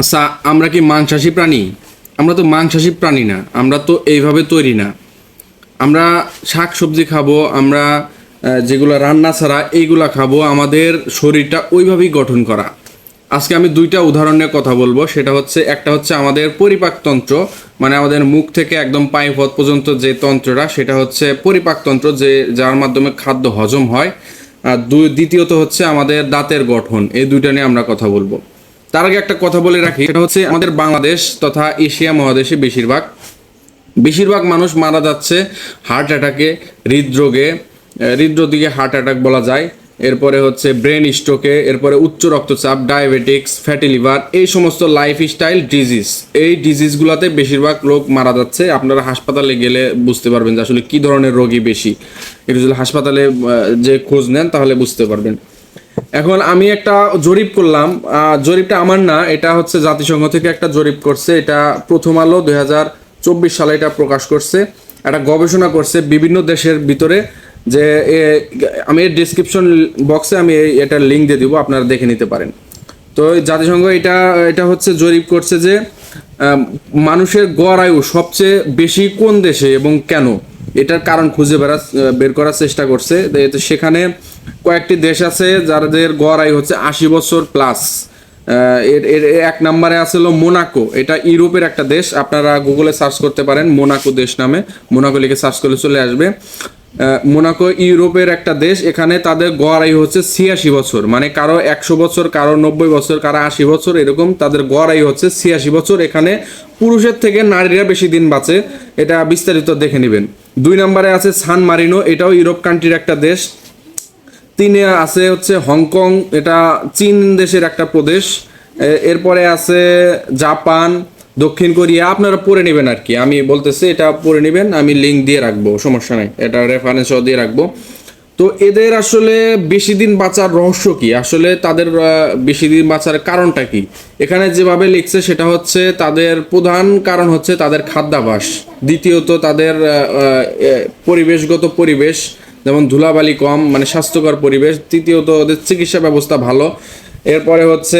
আচ্ছা আমরা কি মাংসাশী প্রাণী? আমরা তো মাংসাশী প্রাণী না, আমরা তো এইভাবে তৈরি না। আমরা শাক সবজি খাব, আমরা যেগুলো রান্না ছাড়া এইগুলা খাব, আমাদের শরীরটা ওইভাবেই গঠন করা। আজকে আমি দুইটা উদাহরণ নিয়ে কথা বলব, সেটা হচ্ছে, একটা হচ্ছে আমাদের পরিপাকতন্ত্র মানে আমাদের মুখ থেকে একদম পায়ুপথ পর্যন্ত যে তন্ত্রটা, সেটা হচ্ছে পরিপাকতন্ত্র, যে, যার মাধ্যমে খাদ্য হজম হয়। আর দুই, দ্বিতীয়ত হচ্ছে আমাদের দাঁতের গঠন, এই দুইটা নিয়ে আমরা কথা বলব। তার আগে একটা কথা বলে রাখি। সেটা হচ্ছে আমাদের বাংলাদেশ তথা এশিয়া মহাদেশে বেশিরভাগ। বেশিরভাগ মানুষ মারা যাচ্ছে হার্ট অ্যাটাকে হৃদরোগে। আহ, হৃদরোগে হার্ট অ্যাটাক বলা যায়। এরপরে হচ্ছে ব্রেন স্ট্রোকে এরপরে উচ্চ রক্তচাপ ডায়াবেটিক্স ফ্যাটি লিভার এই সমস্ত লাইফস্টাইল ডিজিজ এই ডিজিজগুলোতে বেশিরভাগ লোক মারা যাচ্ছে। আপনারা হাসপাতালে গেলে বুঝতে পারবেন যে আসলে কী ধরনের রোগী বেশি। এটা যদি হাসপাতালে যে খোঁজ নেন তাহলে বুঝতে পারবেন। এখন আমি একটা জরিপ করলাম জরিপটা আমার না, এটা হচ্ছে জাতিসংঘ থেকে একটা জরিপ করছে, এটা প্রথম আলো দুই চব্বিশ সালে এটা প্রকাশ করছে, একটা গবেষণা করছে বিভিন্ন দেশের ভিতরে যে আমি এর ডিসক্রিপশন বক্সে আমি এটার লিঙ্ক দিয়ে দিব, আপনারা দেখে নিতে পারেন। তো জাতিসংঘ এটা এটা হচ্ছে জরিপ করছে যে মানুষের গড় আয়ু সবচেয়ে বেশি কোন দেশে এবং কেন? এটার কারণ খুঁজে বেড়া বের করার চেষ্টা করছে সেখানে কয়েকটি দেশ আছে যাদের গড় আয়ু হচ্ছে আশি বছর প্লাস এর এক নম্বরে আছে হলো মোনাকো এটা ইউরোপের একটা দেশ। আপনারা গুগলে সার্চ করতে পারেন মোনাকো দেশ নামে। মোনাকো লিখে সার্চ করলে চলে আসবে। মোনাকো ইউরোপের একটা দেশ। এখানে তাদের গড় আয়ু হচ্ছে ছিয়াশি বছর। মানে কারও একশো বছর, কারও নব্বই বছর, কারও আশি বছর, এরকম তাদের গড় আয়ু হচ্ছে ছিয়াশি বছর। এখানে পুরুষের থেকে নারীরা বেশি দিন বাঁচে। এটা বিস্তারিত দেখে নেবেন। দুই নম্বরে আছে সান মারিনো এটাও ইউরোপ কান্ট্রির একটা দেশ। তিনে আছে হচ্ছে হংকং, এটা চীন দেশের একটা প্রদেশ। এরপরে আছে জাপান, দক্ষিণ কোরিয়া, আপনারা পড়ে নেবেন আর কি। আমি বলতেছি, এটা পড়ে নেবেন, আমি লিঙ্ক দিয়ে রাখব, সমস্যা নাই, এটা রেফারেন্সও দিয়ে রাখব। তো এদের আসলে বেশি দিন বাঁচার রহস্য কি? আসলে তাদের বেশি দিন বাঁচার কারণটা কি? এখানে যেভাবে লিখছে, সেটা হচ্ছে তাদের প্রধান কারণ হচ্ছে তাদের খাদ্যাভাস। দ্বিতীয়ত তাদের পরিবেশগত পরিবেশ। যেমন ধুলাবালি কম মানে স্বাস্থ্যকর পরিবেশ। তৃতীয়ত, ওদের চিকিৎসা ব্যবস্থা ভালো। এরপরে হচ্ছে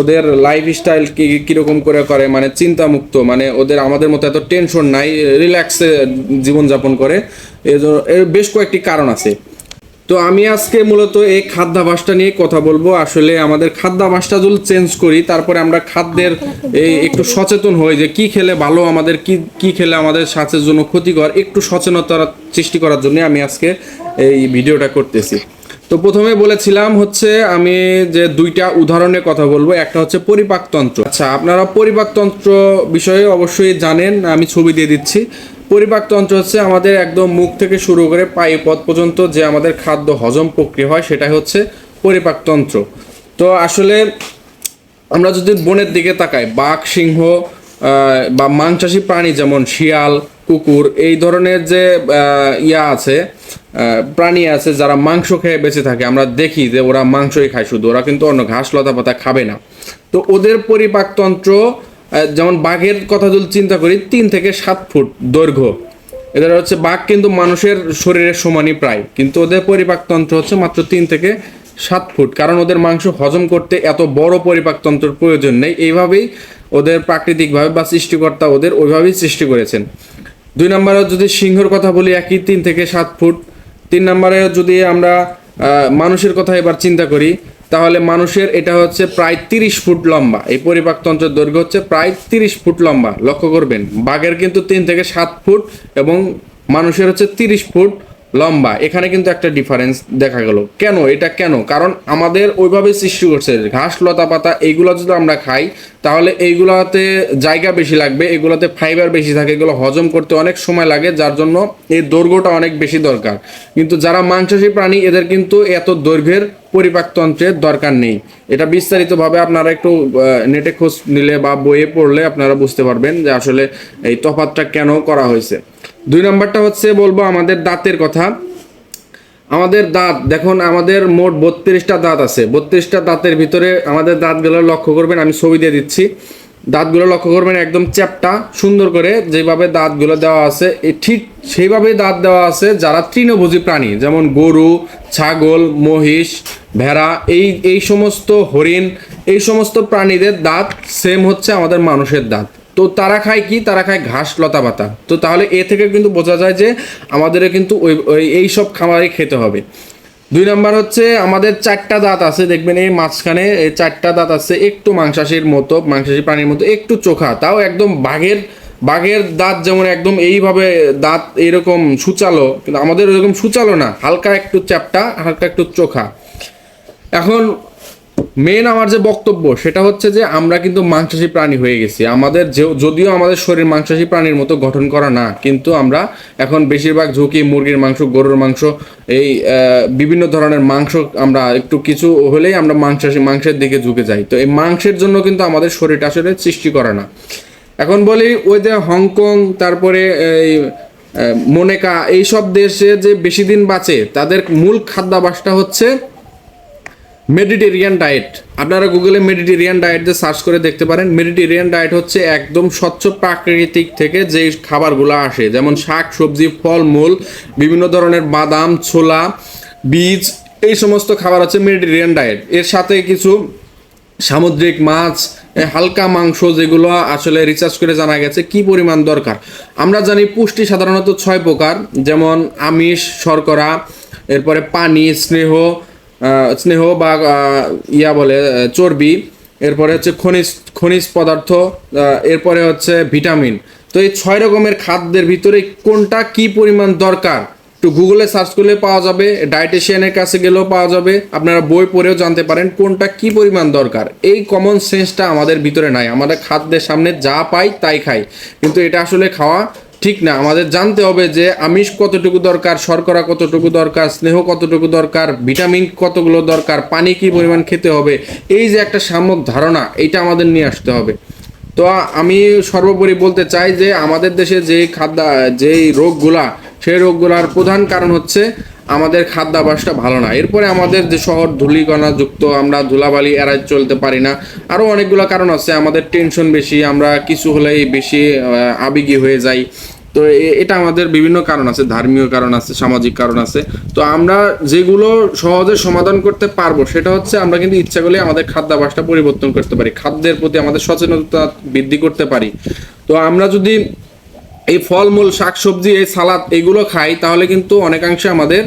ওদের লাইফ স্টাইল কি কীরকম করে করে মানে চিন্তামুক্ত মানে ওদের আমাদের মতো এত টেনশন নাই রিল্যাক্সে জীবনযাপন করে। এর বেশ কয়েকটি কারণ আছে। তো আমি আজকে মূলত এই খাদ্যাভাসটা নিয়ে কথা বলব। আসলে আমাদের খাদ্যাভাসটা যদি চেঞ্জ করি, তারপরে আমরা খাদ্যের একটু সচেতন হই যে কি খেলে ভালো আমাদের, কি কি খেলে আমাদের স্বাস্থ্যের জন্য ক্ষতিকর, একটু সচেতনতা সৃষ্টি করার জন্য আমি আজকে এই ভিডিওটা করতেছি। তো প্রথমে বলেছিলাম হচ্ছে আমি যে দুইটা উদাহরণের কথা বলব। একটা হচ্ছে পরিপাকতন্ত্র। আচ্ছা আপনারা পরিপাকতন্ত্র বিষয়ে অবশ্যই জানেন, আমি ছবি দিয়ে দিচ্ছি। পরিপাকতন্ত্র হচ্ছে আমাদের একদম মুখ থেকে শুরু করে পায়ু পথ পর্যন্ত যে আমাদের খাদ্য হজম প্রক্রিয়া হয়, সেটাই হচ্ছে পরিপাকতন্ত্র তো আসলে আমরা যদি বনের দিকে তাকাই, বাঘ, সিংহ বা মাংসাশী প্রাণী যেমন শিয়াল, কুকুর, এই ধরনের যে ইয়া আছে প্রাণী আছে যারা মাংস খেয়ে বেঁচে থাকে, আমরা দেখি যে ওরা মাংসই খায় শুধু, ওরা কিন্তু অন্য ঘাস, লতা পাতা খাবে না। তো ওদের পরিপাকতন্ত্র যেমন বাঘের কথা যদি চিন্তা করি, তিন থেকে সাত ফুট দৈর্ঘ্য। এদের হচ্ছে বাঘ কিন্তু মানুষের শরীরের সমানই প্রায়। কিন্তু ওদের পরিপাকতন্ত্র হচ্ছে মাত্র তিন থেকে সাত ফুট। কারণ ওদের মাংস হজম করতে এত বড় পরিপাকতন্ত্রের প্রয়োজন নেই। এইভাবেই ওদের প্রাকৃতিকভাবে বা সৃষ্টিকর্তা ওদের ওইভাবেই সৃষ্টি করেছেন। দুই নম্বরে যদি সিংহর কথা বলি, একই তিন থেকে সাত ফুট। তিন নম্বরে যদি আমরা মানুষের কথা এবার চিন্তা করি তাহলে মানুষের এটা হচ্ছে প্রায় তিরিশ ফুট লম্বা। এই পরিপাকতন্ত্রের দৈর্ঘ্য হচ্ছে প্রায় তিরিশ ফুট লম্বা। লক্ষ্য করবেন, বাঘের কিন্তু তিন থেকে সাত ফুট এবং মানুষের হচ্ছে তিরিশ ফুট লম্বা, এখানে কিন্তু একটা ডিফারেন্স দেখা গেল। কেন? এটা কেন? কারণ আমাদের ওইভাবে সৃষ্টি করছে। ঘাস, লতা পাতা, এইগুলো যদি আমরা খাই, তাহলে এইগুলোতে জায়গা বেশি লাগবে, এগুলোতে ফাইবার বেশি থাকে, এগুলো হজম করতে অনেক সময় লাগে, যার জন্য এই দৈর্ঘ্যটা অনেক বেশি দরকার। কিন্তু যারা মাংসাশী প্রাণী, এদের কিন্তু এত দৈর্ঘ্যের পরিপাকতন্ত্রের দরকার নেই। এটা বিস্তারিতভাবে আপনারা একটু নেটে খোঁজ নিলে বা বইয়ে পড়লে আপনারা বুঝতে পারবেন যে আসলে এই তফাতটা কেন করা হয়েছে। দুই নম্বরটা হচ্ছে বলব আমাদের দাঁতের কথা। আমাদের দাঁত, দেখুন, আমাদের মোট বত্রিশটা দাঁত আছে। বত্রিশটা দাঁতের ভিতরে আমাদের দাঁতগুলো লক্ষ্য করবেন, আমি ছবি দিয়ে দিচ্ছি। দাঁতগুলো লক্ষ্য করবেন, একদম চ্যাপটা সুন্দর করে যেভাবে দাঁতগুলো দেওয়া আছে ঠিক সেইভাবে দাঁত দেওয়া আছে যারা তৃণভোজী প্রাণী, যেমন গরু, ছাগল, মহিষ, ভেড়া, এই এই সমস্ত হরিণ, এই সমস্ত প্রাণীদের দাঁত সেম হচ্ছে আমাদের মানুষের দাঁত। তো তারা খায় কি? তারা খায় ঘাস, লতা পাতা। তো তাহলে এ থেকে কিন্তু বোঝা যায় যে আমাদের কিন্তু ওই ওই এইসব খাবারই খেতে হবে। দুই নাম্বার হচ্ছে আমাদের চারটা দাঁত আছে, দেখবেন এই মাঝখানে এই চারটা দাঁত আছে, একটু মাংসাশীর মতো, মাংসাশী প্রাণীর মতো, একটু চোখা। তাও একদম বাঘের বাঘের দাঁত যেমন একদম এইভাবে দাঁত এরকম সুচালো, কিন্তু আমাদের এরকম সুচালো না, হালকা একটু চ্যাপটা, হালকা একটু চোখা। এখন মেন আমার যে বক্তব্য, সেটা হচ্ছে যে আমরা কিন্তু মাংসাশী প্রাণী হয়ে গেছি। আমাদের যদিও আমাদের শরীর মাংসাশী প্রাণীর মতো গঠন করা না, কিন্তু আমরা এখন বেশিরভাগ ঝুঁকি মুরগির মাংস, গরুর মাংস, এই বিভিন্ন ধরনের মাংস আমরা একটু কিছু হলেই আমরা মাংসাশী, মাংসের দিকে ঝুঁকে যাই। তো এই মাংসের জন্য কিন্তু আমাদের শরীরটা আসলে সৃষ্টি করে না। এখন বলি, ওই যে হংকং, তারপরে এই মোনেকা, এইসব দেশে যে বেশি দিন বাঁচে, তাদের মূল খাদ্যাভাসটা হচ্ছে মেডিটেরিয়ান ডায়েট আপনারা গুগলে মেডিটেরিয়ান ডায়েট দিয়ে সার্চ করে দেখতে পারেন। মেডিটেরিয়ান ডায়েট হচ্ছে একদম স্বচ্ছ প্রাকৃতিক থেকে যে খাবারগুলো আসে, যেমন শাক, সবজি ফল মূল বিভিন্ন ধরনের বাদাম, ছোলা, বীজ, এই সমস্ত খাবার হচ্ছে মেডিটেরিয়ান ডায়েট এর সাথে কিছু সামুদ্রিক মাছ হালকা মাংস যেগুলো আসলে রিসার্চ করে জানা গেছে কি পরিমাণ দরকার। আমরা জানি পুষ্টি সাধারণত ছয় প্রকার, যেমন আমিষ, শর্করা, এরপরে পানি, স্নেহ স্নেহ বা ইয়া বলে চর্বি, এরপরে হচ্ছে খনিজ খনিজ পদার্থ এরপরে হচ্ছে ভিটামিন। তো এই ছয় রকমের খাদ্যের ভিতরে কোনটা কি পরিমাণ দরকার? একটু গুগলে সার্চ করলে পাওয়া যাবে, ডায়েটিশিয়ানের কাছে গেলেও পাওয়া যাবে, আপনারা বই পড়েও জানতে পারেন কোনটা কি পরিমাণ দরকার। এই কমন সেন্সটা আমাদের ভিতরে নাই, আমাদের খাদ্যের সামনে যা পাই তাই খাই। কিন্তু এটা আসলে খাওয়া ঠিক না, আমাদের জানতে হবে যে আমিষ কতটুকু দরকার, শর্করা কতটুকু দরকার, স্নেহ কতটুকু দরকার, ভিটামিন কতগুলো দরকার, পানি কি পরিমাণ খেতে হবে, এই যে একটা সাম্যক ধারণা এটা আমাদের নিয়ে আসতে হবে। তো আমি সর্বোপরি বলতে চাই যে আমাদের দেশে যে খাদ্য যেই রোগগুলা, সেই রোগগুলার প্রধান কারণ হচ্ছে আমাদের খাদ্যাভ্যাসটা ভালো না। এরপরে আমাদের যে শহর ধূলিকণা যুক্ত, আমরা ধুলাবালি এড়াই চলতে পারি না। আরও অনেকগুলো কারণ আছে, আমাদের টেনশন বেশি, আমরা কিছু হলেই বেশি আবেগী হয়ে যাই। তো এটা আমাদের বিভিন্ন কারণ আছে, ধর্মীয় কারণ আছে, সামাজিক কারণ আছে। তো আমরা যেগুলো সহজে সমাধান করতে পারব, সেটা হচ্ছে আমরা কিন্তু ইচ্ছা করলে আমাদের খাদ্যাভাসটা পরিবর্তন করতে পারি, খাদ্যের প্রতি আমাদের সচেতনতা বৃদ্ধি করতে পারি। তো আমরা যদি এই ফলমূল, শাকসবজি, এই সালাদ, এগুলো খাই, তাহলে কিন্তু অনেকাংশে আমাদের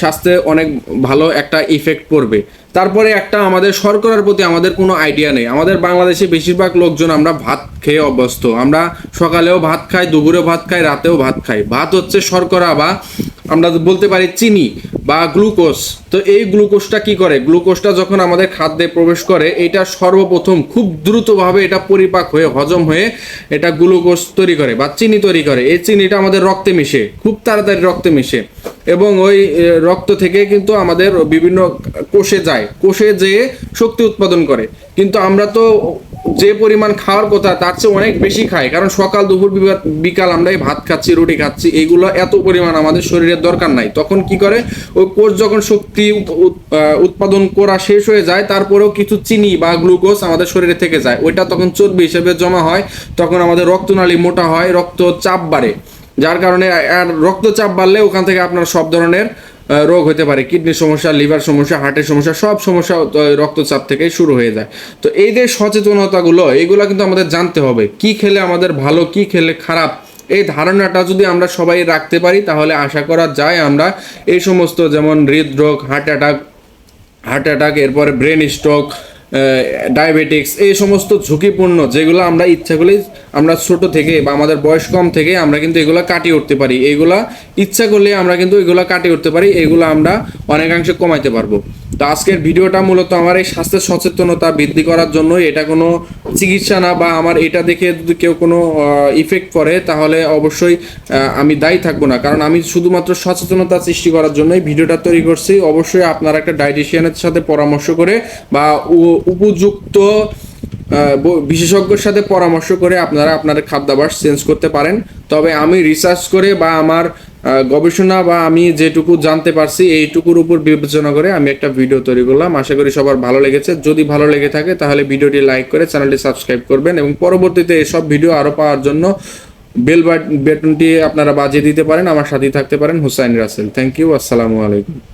স্বাস্থ্যে অনেক ভালো একটা ইফেক্ট পড়বে। তারপরে একটা আমাদের শর্করার প্রতি আমাদের কোনো আইডিয়া নেই। আমাদের বাংলাদেশে বেশিরভাগ লোকজন আমরা ভাত খেয়ে অভ্যস্ত। আমরা সকালেও ভাত খাই, দুপুরেও ভাত খাই, রাতেও ভাত খাই। ভাত হচ্ছে শর্করা বা আমরা বলতে পারি চিনি বা গ্লুকোজ। তো এই গ্লুকোজটা কি করে? গ্লুকোজটা যখন আমাদের খাদ্যে প্রবেশ করে, এটা সর্বপ্রথম খুব দ্রুতভাবে এটা পরিপাক হয়ে, হজম হয়ে এটা গ্লুকোজ তৈরি করে বা চিনি তৈরি করে। এই চিনিটা আমাদের রক্তে মিশে, খুব তাড়াতাড়ি রক্তে মিশে। এবং ওই রক্ত থেকে কিন্তু আমাদের বিভিন্ন কোষে যায়। কোষে যেয়ে শক্তি উৎপাদন করে। কিন্তু আমরা তো যে পরিমাণ খাওয়ার কথা, তার চেয়ে অনেক বেশি খায়। কারণ সকাল, দুপুর বিকাল আমরা এই ভাত খাচ্ছি, রুটি খাচ্ছি এইগুলো এত পরিমাণ আমাদের শরীরের দরকার নাই। তখন কি করে? ওই কোষ যখন শক্তি উৎ- উৎ- উৎপাদন করা শেষ হয়ে যায়, তারপরেও কিছু চিনি বা গ্লুকোজ আমাদের শরীরে থেকে যায়। ওইটা তখন চর্বি হিসেবে জমা হয়, তখন আমাদের রক্তনালী মোটা হয়, রক্ত চাপ বাড়ে। যার কারণে, আর রক্তচাপ বাড়লে ওখান থেকে আপনার সব ধরনের রোগ হতে পারে, কিডনির সমস্যা, লিভার সমস্যা, হার্টের সমস্যা, সব সমস্যা রক্তচাপ থেকে শুরু হয়ে যায়। তো এই যে সচেতনতাগুলো এইগুলো কিন্তু আমাদের জানতে হবে। কি খেলে আমাদের ভালো, কি খেলে খারাপ? এই ধারণাটা যদি আমরা সবাই রাখতে পারি, তাহলে আশা করা যায় আমরা এই সমস্ত যেমন হৃদরোগ, হার্ট অ্যাটাক হার্ট অ্যাটাক, এরপরে ব্রেন স্ট্রোক ডায়াবেটিক্স, এই সমস্ত ঝুঁকিপূর্ণ যেগুলো আমরা ইচ্ছা করলেই আমরা ছোট থেকে বা আমাদের বয়স কম থেকে আমরা কিন্তু এগুলো কাটিয়ে উঠতে পারি। এইগুলা ইচ্ছা করলে আমরা কিন্তু এগুলো কাটিয়ে উঠতে পারি, এগুলো আমরা অনেকাংশে কমাইতে পারব। তো আজকের ভিডিওটা মূলত আমার এই স্বাস্থ্যের সচেতনতা বৃদ্ধি করার জন্য এটা কোনো চিকিৎসা না বা আমার এটা দেখে যদি কেউ কোনো ইফেক্ট পড়ে তাহলে অবশ্যই আমি দায়ী থাকব না। কারণ আমি শুধুমাত্র সচেতনতা সৃষ্টি করার জন্যই ভিডিওটা তৈরি করছি। অবশ্যই আপনারা একটা ডায়েটিশিয়ানের সাথে পরামর্শ করে বা উপযুক্ত বিশেষজ্ঞের সাথে পরামর্শ করে আপনারা আপনার খাদ্যাভ্যাস চেঞ্জ করতে পারেন। তবে আমি রিসার্চ করে বা আমার গবেষণা বা আমি যেটুকু জানতে পারছি, এইটুকুর উপর বিবেচনা করে আমি একটা ভিডিও তৈরি করলাম। আশা করি সবার ভালো লেগেছে। যদি ভালো লেগে থাকে, তাহলে ভিডিওটি লাইক করে চ্যানেলটি সাবস্ক্রাইব করবেন এবং পরবর্তীতে এসব ভিডিও আরও পাওয়ার জন্য বেল বাটনটি আপনারা বাজিয়ে দিতে পারেন, আমার সাথেই থাকতে পারেন হুসাইন রাসেল। থ্যাংক ইউ আসসালামু আলাইকুম।